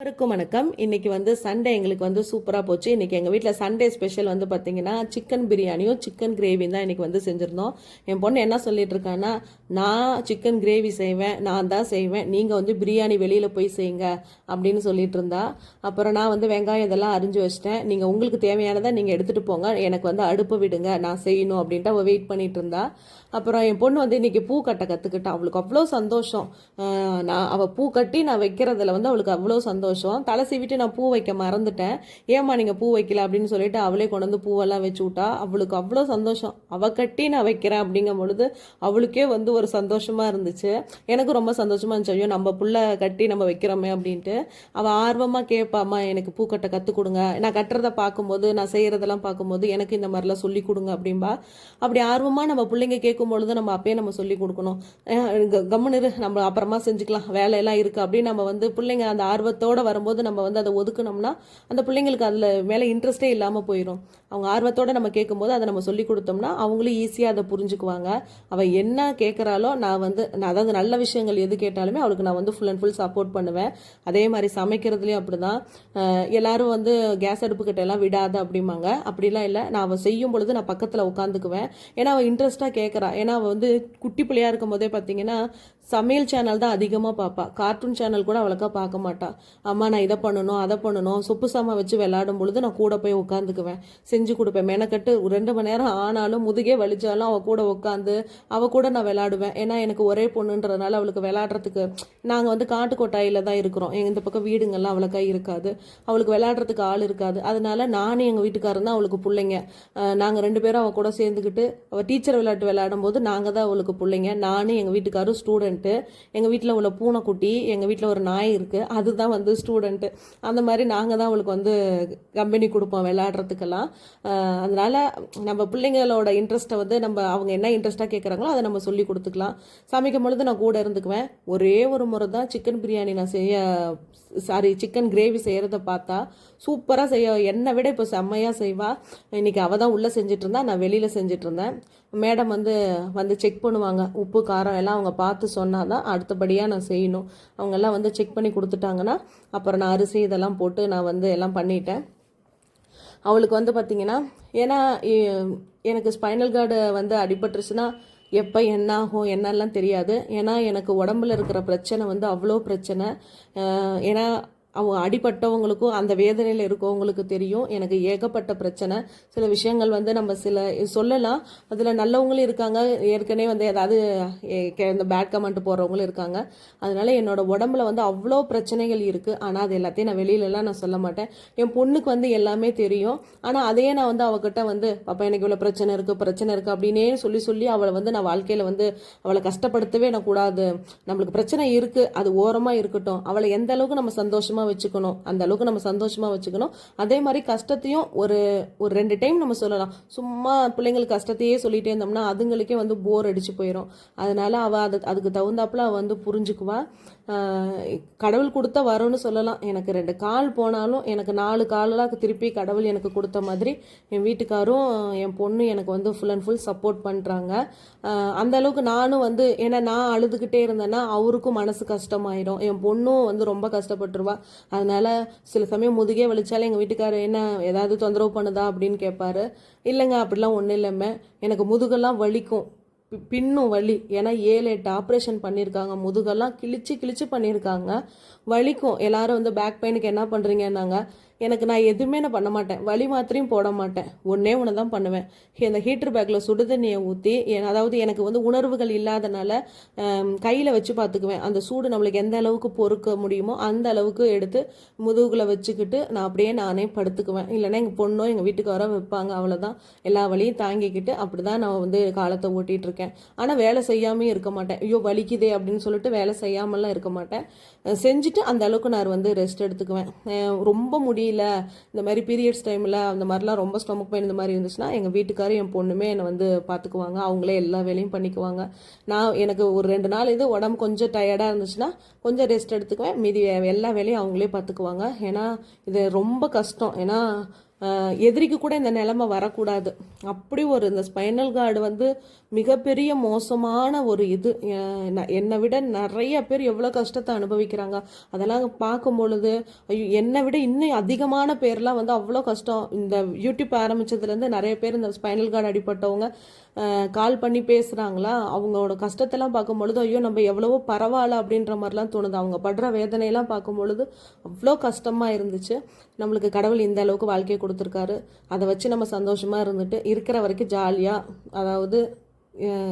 வணக்கம் வணக்கம். இன்றைக்கி வந்து சண்டே எங்களுக்கு வந்து சூப்பராக போச்சு. இன்றைக்கி எங்கள் வீட்டில் சண்டே ஸ்பெஷல் வந்து பார்த்திங்கன்னா சிக்கன் பிரியாணியும் சிக்கன் கிரேவியும் தான் இன்றைக்கி வந்து செஞ்சுருந்தோம். என் பொண்ணு என்ன சொல்லிட்டு இருக்கான்னா நான் சிக்கன் கிரேவி செய்வேன் நான் தான் செய்வேன். நீங்கள் வந்து பிரியாணி வெளியில் போய் செய்யுங்க அப்படின்னு சொல்லிட்டு இருந்தா. அப்புறம் நான் வந்து வெங்காயம் இதெல்லாம் அரிஞ்சு வச்சிட்டேன். நீங்கள் உங்களுக்கு தேவையானதை நீங்கள் எடுத்துகிட்டு போங்க. எனக்கு வந்து அடுப்பு விடுங்க நான் செய்யணும் அப்படின்ட்டு அவள் வெயிட் பண்ணிட்டு இருந்தா. அப்புறம் என் பொண்ணு வந்து இன்றைக்கி பூ கட்ட கற்றுக்கிட்டா அவளுக்கு அவ்வளோ சந்தோஷம். நான் அவள் பூ கட்டி நான் வைக்கிறதுல வந்து அவளுக்கு அவ்வளோ சந்தோஷம். சந்தோஷம். தலை சீவிட்டு நான் பூ வைக்க மறந்துட்டேன். ஏம்மா நீங்கள் பூ வைக்கல அப்படின்னு சொல்லிட்டு அவளே கொண்டு வந்து பூவெல்லாம் வச்சு விட்டா அவளுக்கு அவ்வளோ சந்தோஷம். அவள் கட்டி நான் வைக்கிறேன் அப்படிங்கும் பொழுது அவளுக்கே வந்து ஒரு சந்தோஷமாக இருந்துச்சு. எனக்கு ரொம்ப சந்தோஷமாக இருந்துச்சு. ஐயோ நம்ம புள்ள கட்டி நம்ம வைக்கிறோமே அப்படின்ட்டு. அவள் ஆர்வமாக கேட்பாம்மா எனக்கு பூ கட்ட கற்றுக் கொடுங்க. நான் கட்டுறதை பார்க்கும்போது நான் செய்கிறதெல்லாம் பார்க்கும்போது எனக்கு இந்த மாதிரிலாம் சொல்லி கொடுங்க அப்படின்பா அப்படி ஆர்வமாக நம்ம பிள்ளைங்க கேட்கும் பொழுது நம்ம அப்பயே நம்ம சொல்லி கொடுக்கணும். அஹ் க- இரு நம்ம அப்புறமா செஞ்சுக்கலாம். வேலையெல்லாம் இருக்குது அப்படின்னு நம்ம வந்து பிள்ளைங்க அந்த ஆர்வத்தோட வரும்போது நம்ம வந்து அதை ஒதுக்குனோம்னா அந்த பிள்ளைங்களுக்கு அதில் மேலே இன்ட்ரெஸ்டே இல்லாமல் போயிடும் அவங்க ஆர்வத்தோட நம்ம கேட்கும்போது அதை நம்ம சொல்லி கொடுத்தோம்னா அவங்களும் ஈஸியாக அதை புரிஞ்சுக்குவாங்க. அவள் என்ன கேட்குறாலோ நான் வந்து நான் அதாவது நல்ல விஷயங்கள் எது கேட்டாலுமே அவளுக்கு நான் வந்து ஃபுல் அண்ட் ஃபுல் சப்போர்ட் பண்ணுவேன். அதே மாதிரி சமைக்கிறதுலையும் அப்படிதான். தான் எல்லாரும் வந்து கேஸ் அடுப்பு எல்லாம் விடாத அப்படிம்பாங்க. அப்படிலாம் இல்லை. நான் அவள் செய்யும் பொழுது நான் பக்கத்தில் உட்காந்துக்குவேன். ஏன்னா அவள் இன்ட்ரெஸ்ட்டாக கேட்குறா ஏன்னா அவள் வந்து குட்டி பிள்ளையாக இருக்கும் போதே பார்த்தீங்கன்னா சமையல் சேனல் தான் அதிகமாக பார்ப்பா கார்ட்டூன் சேனல் கூட அவளுக்கா பார்க்க மாட்டா. அம்மா நான் இதை பண்ணணும் அதை பண்ணணும். சொப்பு சாமா வச்சு விளையாடும் பொழுது நான் கூட போய் உட்காந்துக்குவேன் செஞ்சு கொடுப்பேன். மெனக்கட்டு ஒரு ரெண்டு மணி நேரம் ஆனாலும் முதுகே வலிச்சாலும் அவள் கூட உட்காந்து அவள் கூட நான் விளாடுவேன் ஏன்னா எனக்கு ஒரே பொண்ணுன்றதுனால அவளுக்கு விளாட்றதுக்கு நாங்கள் வந்து காட்டுக்கோட்டாயில் தான் இருக்கிறோம். எங்கள் இந்த பக்கம் வீடுங்கள்லாம் அவளுக்கா இருக்காது. அவளுக்கு விளையாடுறதுக்கு ஆள் இருக்காது. அதனால நானும் எங்கள் வீட்டுக்காரன் தான் அவளுக்கு பிள்ளைங்க. நாங்கள் ரெண்டு பேரும் அவள் கூட சேர்ந்துக்கிட்டு அவள் டீச்சர் விளையாட்டு விளையாடும் போது நாங்கள் தான் அவளுக்கு பிள்ளைங்க. நானும் எங்கள் வீட்டுக்காரும் ஸ்டூடெண்ட்டு எங்கள் வீட்டில் உள்ள பூனைக்குட்டி எங்கள் வீட்டில் ஒரு நாய் இருக்குது அதுதான் வந்து ஸ்டூடெண்ட்டு அந்த மாதிரி நாங்கள் தான் அவளுக்கு வந்து கம்பெனி கொடுப்போம் விளையாடுறதுக்கெல்லாம். அதனால் நம்ம பிள்ளைங்களோட இன்ட்ரெஸ்ட்டை வந்து நம்ம அவங்க என்ன இன்ட்ரெஸ்ட்டாக கேட்குறாங்களோ அதை நம்ம சொல்லி கொடுத்துக்கலாம். சமைக்கும் பொழுது நான் கூட இருந்துக்குவேன். ஒரே ஒரு முறை தான் சிக்கன் பிரியாணி நான் செய்ய சாரி சிக்கன் கிரேவி செய்கிறத பார்த்தா சூப்பராக செய்ய என்னை விட இப்போ செம்மையாக செய்வா. இன்றைக்கி அவள் தான் உள்ளே செஞ்சிட்ருந்தா நான் வெளியில் செஞ்சுட்டு இருந்தேன். மேடம் வந்து வந்து செக் பண்ணுவாங்க. உப்பு காரம் எல்லாம் அவங்க பார்த்து சொன்னால் தான் அடுத்தபடியாக நான் செய்யணும். அவங்கெல்லாம் வந்து செக் பண்ணி கொடுத்துட்டாங்கன்னா அப்புறம் நான் அரிசி இதெல்லாம் போட்டு நான் வந்து எல்லாம் பண்ணிட்டேன். அவளுக்கு வந்து பார்த்திங்கன்னா ஏன்னா எனக்கு ஸ்பைனல் கார்டு வந்து அடிபட்டுருச்சுன்னா எப்போ என்ன ஆகும் என்னெல்லாம் தெரியாது. ஏன்னா எனக்கு உடம்புல இருக்கிற பிரச்சனை வந்து அவ்வளோ பிரச்சனை. ஏன்னா அவங்க அடிபட்டவங்களுக்கும் அந்த வேதனையில் இருக்கவங்களுக்கு தெரியும். எனக்கு ஏகப்பட்ட பிரச்சனை. சில விஷயங்கள் வந்து நம்ம சில சொல்லலாம். அதில் நல்லவங்களும் இருக்காங்க. ஏற்கனவே வந்து ஏதாவது கே- இந்த பேட் கமெண்ட் போடுறவங்களும் இருக்காங்க. அதனால என்னோட உடம்புல வந்து அவ்வளோ பிரச்சனைகள் இருக்குது ஆனால் அது எல்லாத்தையும் நான் வெளியிலலாம் நான் சொல்ல மாட்டேன். என் பொண்ணுக்கு வந்து எல்லாமே தெரியும். ஆனால் அதையே நான் வந்து அவகிட்ட வந்து பாப்பா எனக்கு இவ்வளோ பிரச்சனை இருக்குது பிரச்சனை இருக்குது அப்படின்னே சொல்லி சொல்லி அவளை வந்து நான் வாழ்க்கையில் வந்து அவளை கஷ்டப்படுத்தவே நான் கூடாது. நம்மளுக்கு பிரச்சனை இருக்குது அது ஓரமாக இருக்கட்டும். அவளை எந்த அளவுக்கு நம்ம சந்தோஷமாக வச்சுக்கணும். அந்த அளவுக்கு நம்ம சந்தோஷமாக வச்சுக்கணும். அதே மாதிரி கஷ்டத்தையும் ஒரு ஒரு ரெண்டு டைம் நம்ம சொல்லலாம். சும்மா பிள்ளைங்களுக்கு கஷ்டத்தையே சொல்லிகிட்டே இருந்தோம்னா அதுங்களுக்கே வந்து போர் அடித்து போயிடும் அதனால அவள் அது அதுக்கு தகுந்தாப்புல அவள் வந்து புரிஞ்சுக்குவா. கடவுள் கொடுத்த வரும்னு சொல்லலாம். எனக்கு ரெண்டு கால் போனாலும் எனக்கு நாலு காலெல்லாம் திருப்பி கடவுள் எனக்கு கொடுத்த மாதிரி என் வீட்டுக்காரும் என் பொண்ணு எனக்கு வந்து ஃபுல் அண்ட் ஃபுல் சப்போர்ட் பண்ணுறாங்க அந்த அளவுக்கு நானும் வந்து ஏன்னா நான் அழுதுகிட்டே இருந்தேன்னா அவருக்கும் மனசு கஷ்டமாயிடும் என் பொண்ணும் வந்து ரொம்ப கஷ்டப்பட்டுருவா. அதனால் சில சமயம் முதுகே வலிச்சாலும் எங்கள் வீட்டுக்காரர் என்ன ஏதாவது தொந்தரவு பண்ணுதா அப்படின்னு கேட்பாரு இல்லைங்க அப்படிலாம் ஒன்றும் இல்லைம்மே எனக்கு முதுகெல்லாம் வலிக்கும். பின்னும் வலி. ஏன்னா ஏழு எட்டு ஆப்ரேஷன் பண்ணியிருக்காங்க. முதுகெல்லாம் கிழிச்சு கிழிச்சு பண்ணியிருக்காங்க. வலிக்கும். எல்லாரும் வந்து பேக் பெயினுக்கு என்ன பண்ணுறீங்கன்னாங்க எனக்கு நான் எதுவுமே நான் பண்ண மாட்டேன். வலி மாத்திரையும் போட மாட்டேன். ஒன்றே ஒன்று தான் பண்ணுவேன். இந்த ஹீட்டர் பேக்கில் சுடுதண்ணியை ஊற்றி அதாவது எனக்கு வந்து உணர்வுகள் இல்லாதனால கையில் வச்சு பார்த்துக்குவேன். அந்த சூடு நம்மளுக்கு எந்த அளவுக்கு பொறுக்க முடியுமோ அந்த அளவுக்கு எடுத்து முதுகில் வச்சுக்கிட்டு நான் அப்படியே நானே படுத்துக்குவேன். இல்லைன்னா எங்கள் பொண்ணோ எங்கள் வீட்டுக்காரோ வைப்பாங்க. அவ்வளோதான் எல்லா வழியும் தாங்கிக்கிட்டு அப்படி தான் நான் வந்து காலத்தை ஓட்டிகிட்டு இருக்கேன். ஆனால் வேலை செய்யாமே இருக்க மாட்டேன். ஐயோ வலிக்குதே அப்படின்னு சொல்லிட்டு வேலை செய்யாமலாம் இருக்க மாட்டேன். செஞ்சுட்டு அந்த அளவுக்கு நான் வந்து ரெஸ்ட் எடுத்துக்குவேன். ரொம்ப முடியும் முடியல இந்த மாதிரி பீரியட்ஸ் டைமில் அந்த மாதிரிலாம் ரொம்ப ஸ்டொமக் பெயின் இந்த மாதிரி இருந்துச்சுன்னா எங்கள் வீட்டுக்காரர் என் பொண்ணுமே என்னை வந்து பார்த்துக்குவாங்க அவங்களே எல்லா வேலையும் பண்ணிக்குவாங்க. நான் எனக்கு ஒரு ரெண்டு நாள் இது உடம்பு கொஞ்சம் டயர்டாக இருந்துச்சுன்னா கொஞ்சம் ரெஸ்ட் எடுத்துக்குவேன். மீதி எல்லா வேலையும் அவங்களே பார்த்துக்குவாங்க ஏன்னா இது ரொம்ப கஷ்டம். ஏன்னா எதிரிக்கு கூட இந்த நிலைமை வரக்கூடாது. அப்படி ஒரு இந்த ஸ்பைனல் கார்டு வந்து மிகப்பெரிய மோசமான ஒரு இது. என்னை விட நிறைய பேர் எவ்வளோ கஷ்டத்தை அனுபவிக்கிறாங்க. அதெல்லாம் பார்க்கும் பொழுது ஐயோ என்னை விட இன்னும் அதிகமான பேர்லாம் வந்து அவ்வளோ கஷ்டம். இந்த யூடியூப் ஆரம்பிச்சதுலேருந்து நிறைய பேர் இந்த ஸ்பைனல் கார்டு அடிபட்டவங்க கால் பண்ணி பேசுகிறாங்களா அவங்களோட கஷ்டத்தெல்லாம் பார்க்கும் பொழுது ஐயோ நம்ம எவ்வளவோ பரவாயில்ல அப்படின்ற மாதிரிலாம் தோணுது. அவங்க படுற வேதனையெல்லாம் பார்க்கும் பொழுது அவ்வளோ கஷ்டமாக இருந்துச்சு. நம்மளுக்கு கடவுள் இந்த அளவுக்கு வாழ்க்கையை கொடுத்துருக்காரு. அதை வச்சு நம்ம சந்தோஷமாக இருந்துட்டு இருக்கிற வரைக்கும் ஜாலியாக அதாவது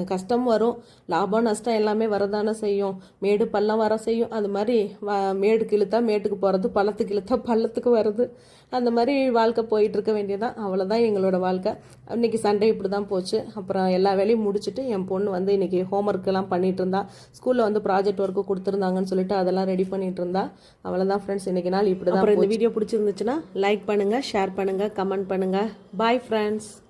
கஷ்டம் வரும். லாபம் நஷ்டம் எல்லாமே வரதானே செய்யும். மேடு பள்ளம் வர செய்யும். அது மாதிரி வ- மேடுக்கு இழுத்தா மேட்டுக்கு போகிறது பள்ளத்துக்கு இழுத்தா பள்ளத்துக்கு வருது அந்த மாதிரி வாழ்க்கை போயிட்டு இருக்க வேண்டியதான் அவ்வளோதான் எங்களோட வாழ்க்கை. இன்னைக்கு சண்டே இப்படி தான் போச்சு. அப்புறம் எல்லா வேலையும் முடிச்சுட்டு என் பொண்ணு வந்து இன்னைக்கு ஹோம்ஒர்க் எல்லாம் பண்ணிட்டு இருந்தா. ஸ்கூலில் வந்து ப்ராஜெக்ட் ஒர்க்கு கொடுத்துருந்தாங்கன்னு சொல்லிட்டு அதெல்லாம் ரெடி பண்ணிட்டு இருந்தா. அவ்வளோதான் ஃப்ரெண்ட்ஸ் இன்னைக்கு நாள் இப்படி தான் இந்த வீடியோ பிடிச்சிருந்துச்சுன்னா லைக் பண்ணுங்க ஷேர் பண்ணுங்க கமெண்ட் பண்ணுங்க. Bye friends